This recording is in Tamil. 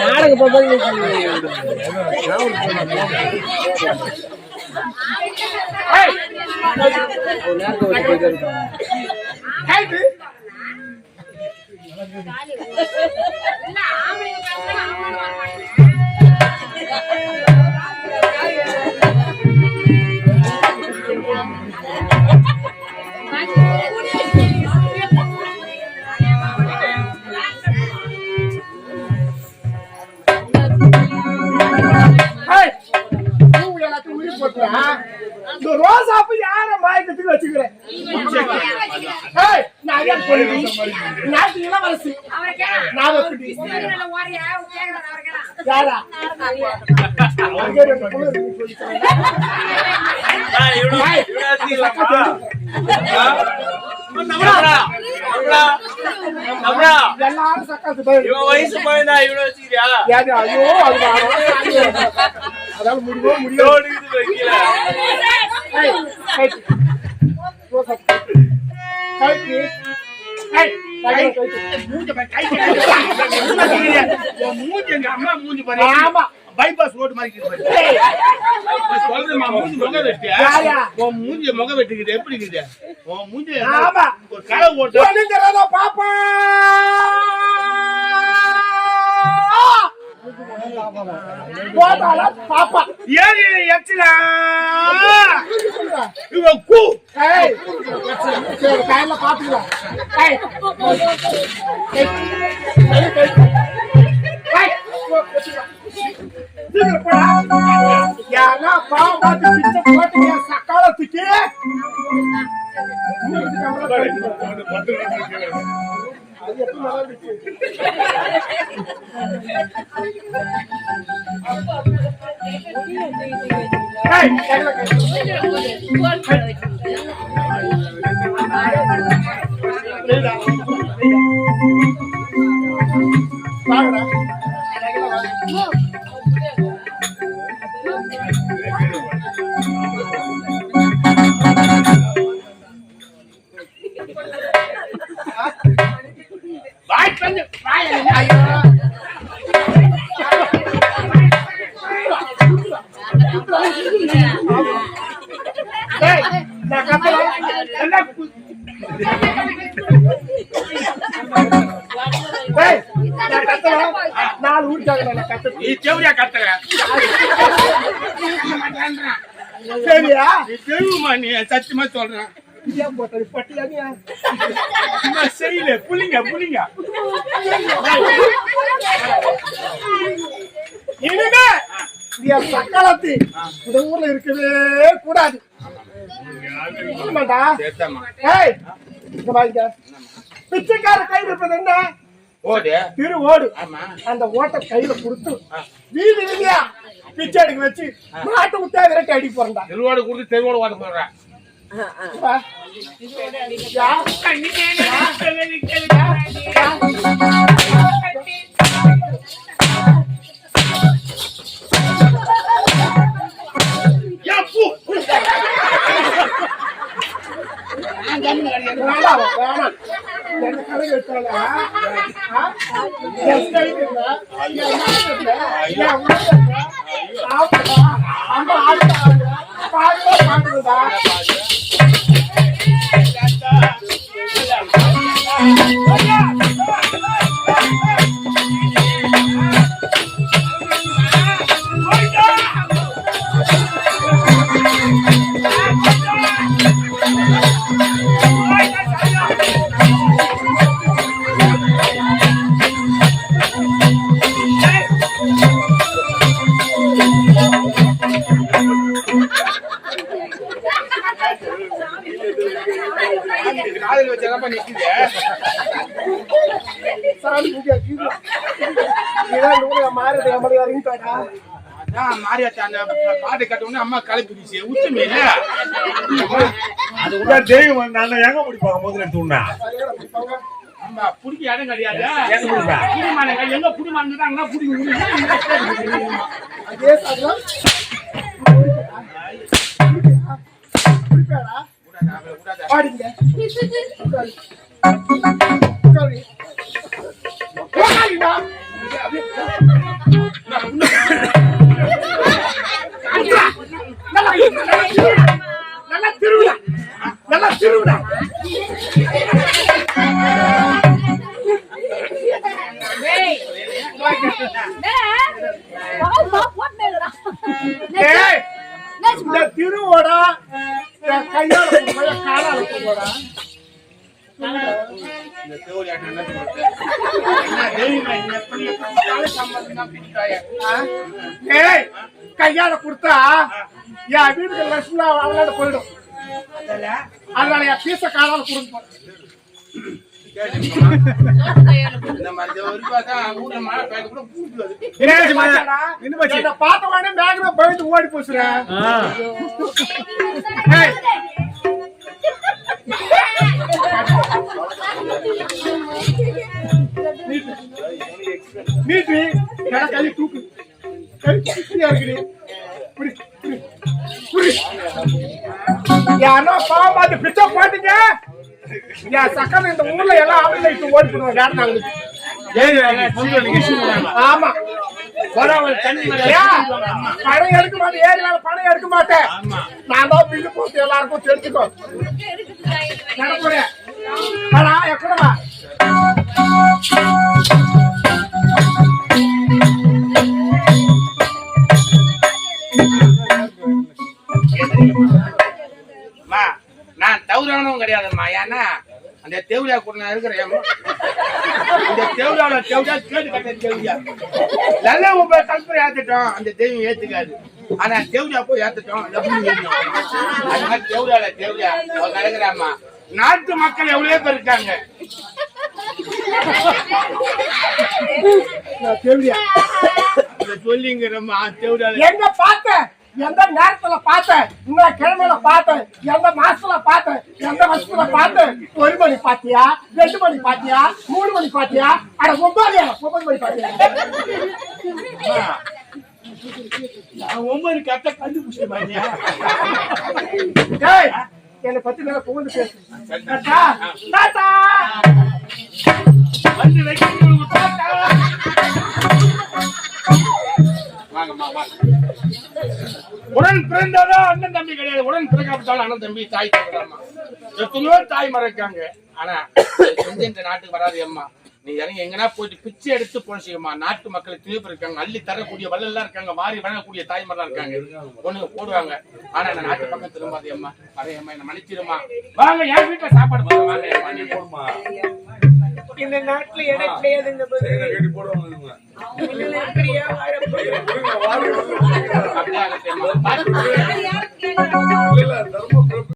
நாடக ஏய். கைது. இந்த ரோசாப்பூ யார மயக்கத்துக்கு வச்சுக்கிறேன்? ஏய், நான் பொழுது? நாட்டு இளவரசி? யாரா? வயசு பையனா இவ்வளவு வச்சுக்கிறியா? ஐயோ, அது நான் அதால முடியவே முடியாது ஓடுக்குது வைக்கல. அம்மா மூஞ்சி பாரு. ஆமா. மாதிரி மூஞ்சி வெட்டியா? உன் மூஞ்சி வெட்டிக்குது, எப்படி இருக்குது? உன் மூஞ்சி ஓட்டு. தெரியாதா, பாப்பா போதாளா, பாப்பா ஏறி இவன் கூ. ஏய், சரி, கையில பாத்துக்கலாம். ஏய், ஏய், ஏய், சீக்கிரம் போடா. பாவம் பார்த்து பிச்சை ஏய், நான் கத்துறேன். நீ செவரியா கத்துற. சரியா நீ தெருவுமா நீ சத்தியமா சொல்றேன் செய்யல புள்ளிங்க புள்ளிங்க இனிமே சக்காலத்தி இந்த ஊர்ல இருக்கவே கூடாது ஏய், வாங்க. பிச்சைக்கார கையில் இருப்பது என்ன? ஓடு. திரு ஓடு. ஆமா. அந்த ஓட்டை கையில கொடுத்து வீடு இல்லையா பிச்சை எடுக்க வச்சு மாட்டு முத்தா விரட்டி அடி போறா தெருவோடு கொடுத்து தெருவோடு ஓட போடுறேன் என்ன கதை வச்சால சாமி வரையும் கேட்டா அதான் மாரியாத்தா அந்த பாட்டு கட்டவுடனே அம்மா கலப்பிடுச்சு உச்சி மீன் அது கூட தெய்வம் நான் எங்க முடிப்பாங்க முதல்ல எடுத்து உடனே ஏம்மா, புடிக்க இடம் கிடையாது எங்க எங்க புடிங்க முடியும் அதே சாதனம் குடிப்பேடா பாடிங்க திருவோடா கையால காலால போடா. இந்த என்ன ஏய் கையால கொடுத்தா என் வீட்டுக்கு லட்சுமி அவளோட போயிடும் அதனால என் பீச காலால கொடுப்போம் கேட்டுக்கோமா? பார்த்த உடனே மேகமே போயிட்டு ஓடி போச்சுறேன் ஏய் நீட்டு என தூக்கு இருக்குது பிச்சை போட்டீங்க என் சக்கரை இந்த ஊர்ல எல்லாம் ஆம்பளை இட்டு ஓடி போடுவோம் யாரும் நாங்களுக்கு ஆமா பணம் எடுக்க மாட்டேன் ஏறி மேல பணம் எடுக்க மாட்டேன் நான் தான் பில்லு போட்டு எல்லாருக்கும் தெரிஞ்சுக்கோ நடப்புறேன் ஆனா அம்மா, நான் தவறானவன் கிடையாதும்மா. ஏன்னா அந்த தேவடியா கூட நான் இருக்கிறேன். இந்த தேவடியால தேவடியா கேடு கட்ட தேவடியா நல்ல உங்க கல்பனை ஏத்துட்டோம். அந்த தெய்வம் ஏத்துக்காது. ஆனா தேவடியா போய் ஏத்துட்டோம். அந்த பூமி ஏத்தும். தேவடியா நாட்டு மக்கள் எவ்வளவு பேர் இருக்காங்க? சொல்லிங்கிறம்மா தேவடியால எங்க பார்த்தேன்? எந்த நேரத்துல பார்த்தேன்? இந்த கிழமையில பார்த்தேன். எந்த மாசத்துல பார்த்தேன்? எந்த வருஷத்துல பார்த்தேன்? ஒரு மணி பாத்தியா ரெண்டு மணி பாத்தியா மூணு மணி பாத்தியா அட ஒன்பது ஒன்பது மணி பாத்தியா ஒன்பது கட்ட கண்டுபிடிச்சேன் என்னை பத்தி நல்லா புகழ்ந்து பேசு தாத்தா தாத்தா! வந்து தாத்தா. வாங்க. உடன் பிறந்தாதான் அண்ணன் தம்பி கிடையாது. உடன் பிறக்காவிட்டாலும் அண்ணன் தம்பி தாய் எத்தனையோ தாய் மறக்காங்க ஆனா இந்த நாட்டுக்கு வராது அம்மா. நீ இறங்கி எங்கன்னா போயிட்டு பிச்சை எடுத்து போனசிக்கம்மா நாட்டு மக்கள் பேர் இருக்காங்க அள்ளி தரக்கூடிய வள்ளல்லாம் இருக்காங்க மாறி வழங்கக்கூடிய தாய்மாரெல்லாம் இருக்காங்க. பொண்ணுங்க போடுவாங்க. ஆனா இந்த நாட்டு பக்கம் திரும்பாது அம்மா. அறையம்மா என்ன மன்னிச்சிருமா? வாங்க என் வீட்டுல சாப்பாடு போடுங்க. வாங்க அம்மா, நீ போடுமா இந்த நாட்டுல இடம் கிடையாதுங்க அப்படியே அம்மா.